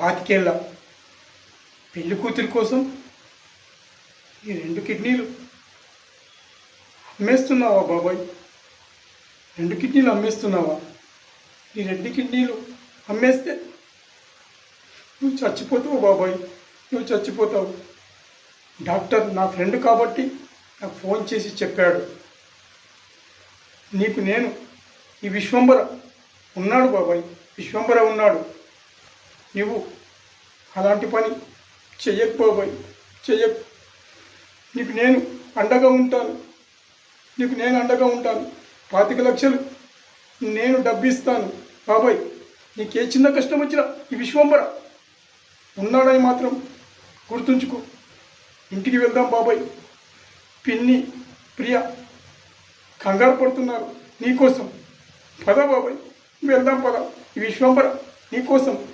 పాతికేళ్ళ పెళ్ళి కూతురి కోసం ఈ రెండు కిడ్నీలు అమ్మేస్తున్నావా బాబాయ్? రెండు కిడ్నీలు అమ్మేస్తున్నావా? ఈ రెండు కిడ్నీలు అమ్మేస్తే నువ్వు చచ్చిపోతావు బాబాయ్ నువ్వు చచ్చిపోతావు. డాక్టర్ నా ఫ్రెండ్ కాబట్టి నాకు ఫోన్ చేసి చెప్పాడు. నీకు నేను ఈ విశ్వంబర ఉన్నాడు బాబాయ్ విశ్వంబర ఉన్నాడు. నువ్వు అలాంటి పని చెయ్యకపోబోయి చెయ్య నీకు నేను అండగా ఉంటాను. నీకు నేను అండగా ఉంటాను. పాతిక లక్షలు నేను డబ్బు ఇస్తాను బాబాయ్ నీకే చిన్న కష్టం వచ్చినా ఈ విశ్వంబర. ఉన్నాడని మాత్రం గుర్తుంచుకో. ఇంటికి వెళ్దాం బాబాయ్. పిన్ని ప్రియ కంగారు పడుతున్నారు. నీకోసం. పద బాబాయ్ వెళ్దాం పద. ఈ విశ్వంబర నీకోసం.